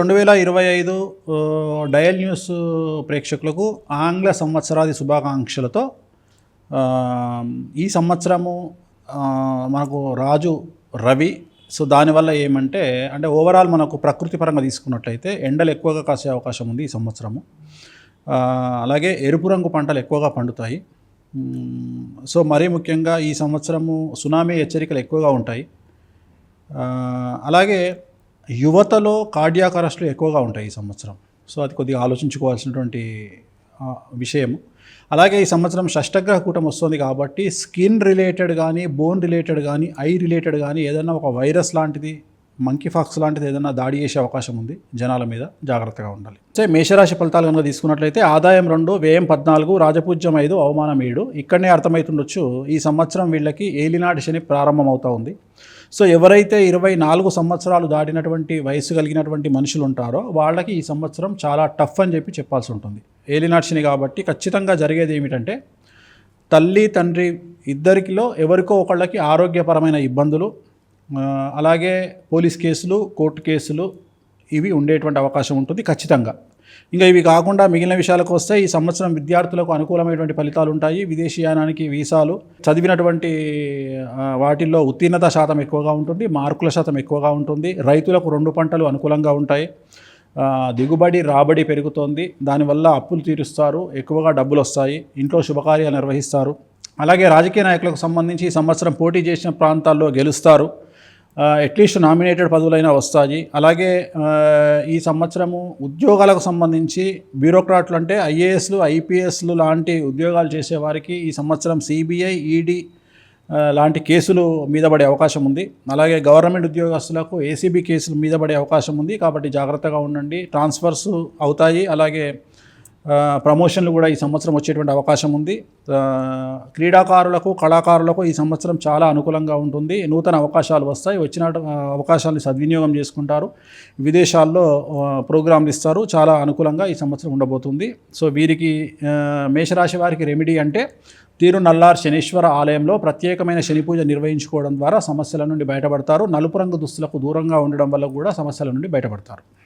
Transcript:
రెండు వేల ఇరవై ఐదు డయల్ న్యూస్ ప్రేక్షకులకు ఆంగ్ల సంవత్సరాది శుభాకాంక్షలతో ఈ సంవత్సరము మనకు రాజు రవి. సో దానివల్ల ఏమంటే అంటే ఓవరాల్ మనకు ప్రకృతి పరంగా తీసుకున్నట్లయితే ఎండలు ఎక్కువగా కాసే అవకాశం ఉంది ఈ సంవత్సరము. అలాగే ఎరుపు రంగు పంటలు ఎక్కువగా పండుతాయి. సో మరీ ముఖ్యంగా ఈ సంవత్సరము సునామీ హెచ్చరికలు ఎక్కువగా ఉంటాయి. అలాగే యువతలో కార్డియాక్ అరెస్టులు ఎక్కువగా ఉంటాయి ఈ సంవత్సరం. సో అది కొద్దిగా ఆలోచించుకోవాల్సినటువంటి విషయం అలాగే ఈ సంవత్సరం షష్టగ్రహ కూటం వస్తుంది కాబట్టి స్కిన్ రిలేటెడ్ కానీ బోన్ రిలేటెడ్ కానీ ఐ రిలేటెడ్ కానీ ఏదైనా ఒక వైరస్ లాంటిది మంకీ ఫాక్స్ లాంటిది ఏదైనా దాడి చేసే అవకాశం ఉంది జనాల మీద జాగ్రత్తగా ఉండాలి. సో మేషరాశి ఫలితాలు కనుక తీసుకున్నట్లయితే ఆదాయం రెండు వ్యయం పద్నాలుగు రాజపూజ్యం ఐదు అవమానం ఏడు. ఇక్కడనే అర్థమవుతుండొచ్చు ఈ సంవత్సరం వీళ్ళకి ఏలినాటి శని ప్రారంభమవుతా ఉంది. సో ఎవరైతే ఇరవై నాలుగు సంవత్సరాలు దాటినటువంటి వయసు కలిగినటువంటి మనుషులు ఉంటారో వాళ్ళకి ఈ సంవత్సరం చాలా టఫ్ అని చెప్పి చెప్పాల్సి ఉంటుంది. ఏలినాటి శని కాబట్టి ఖచ్చితంగా జరిగేది ఏమిటంటే తల్లి తండ్రి ఇద్దరికిలో ఎవరికో ఒకళ్ళకి ఆరోగ్యపరమైన ఇబ్బందులు అలాగే పోలీస్ కేసులు కోర్టు కేసులు ఇవి ఉండేటువంటి అవకాశం ఉంటుంది ఖచ్చితంగా. ఇంకా ఇవి కాకుండా మిగిలిన విషయాలకు వస్తే ఈ సంవత్సరం విద్యార్థులకు అనుకూలమైనటువంటి ఫలితాలు ఉంటాయి. విదేశీయానానికి వీసాలు చదివినటువంటి వాటిల్లో ఉత్తీర్ణత శాతం ఎక్కువగా ఉంటుంది మార్కుల శాతం ఎక్కువగా ఉంటుంది రైతులకు రెండు పంటలు అనుకూలంగా ఉంటాయి. దిగుబడి రాబడి పెరుగుతోంది. దానివల్ల అప్పులు తీరుస్తారు ఎక్కువగా డబ్బులు వస్తాయి ఇంట్లో శుభకార్యాలు నిర్వహిస్తారు. అలాగే రాజకీయ నాయకులకు సంబంధించి ఈ సంవత్సరం పోటీ చేసిన ప్రాంతాల్లో గెలుస్తారు. అట్లీస్ట్ నామినేటెడ్ పదవులైనా వస్తాయి. అలాగే ఈ సంవత్సరము ఉద్యోగాలకు సంబంధించి బ్యూరోక్రాట్లు అంటే ఐఏఎస్లు ఐపీఎస్లు లాంటి ఉద్యోగాలు చేసేవారికి ఈ సంవత్సరం సిబిఐ ఈడీ లాంటి కేసులు మీద పడే అవకాశం ఉంది. అలాగే గవర్నమెంట్ ఉద్యోగస్తులకు ఏసీబీ కేసులు మీద పడే అవకాశం ఉంది. కాబట్టి జాగ్రత్తగా ఉండండి. ట్రాన్స్ఫర్స్ అవుతాయి. అలాగే ప్రమోషన్లు కూడా ఈ సంవత్సరం వచ్చేటువంటి అవకాశం ఉంది. క్రీడాకారులకు కళాకారులకు ఈ సంవత్సరం చాలా అనుకూలంగా ఉంటుంది. నూతన అవకాశాలు వస్తాయి. వచ్చిన అవకాశాలను సద్వినియోగం చేసుకుంటారు. విదేశాల్లో ప్రోగ్రాంలు ఇస్తారు. చాలా అనుకూలంగా ఈ సంవత్సరం ఉండబోతుంది. సో వీరికి మేషరాశి వారికి రెమెడీ అంటే తీరు నల్లార్ శనీశ్వర ఆలయంలో ప్రత్యేకమైన శని పూజ నిర్వహించుకోవడం ద్వారా సమస్యల నుండి బయటపడతారు. నలుపు రంగు దుస్తులకు దూరంగా ఉండడం వల్ల కూడా సమస్యల నుండి బయటపడతారు.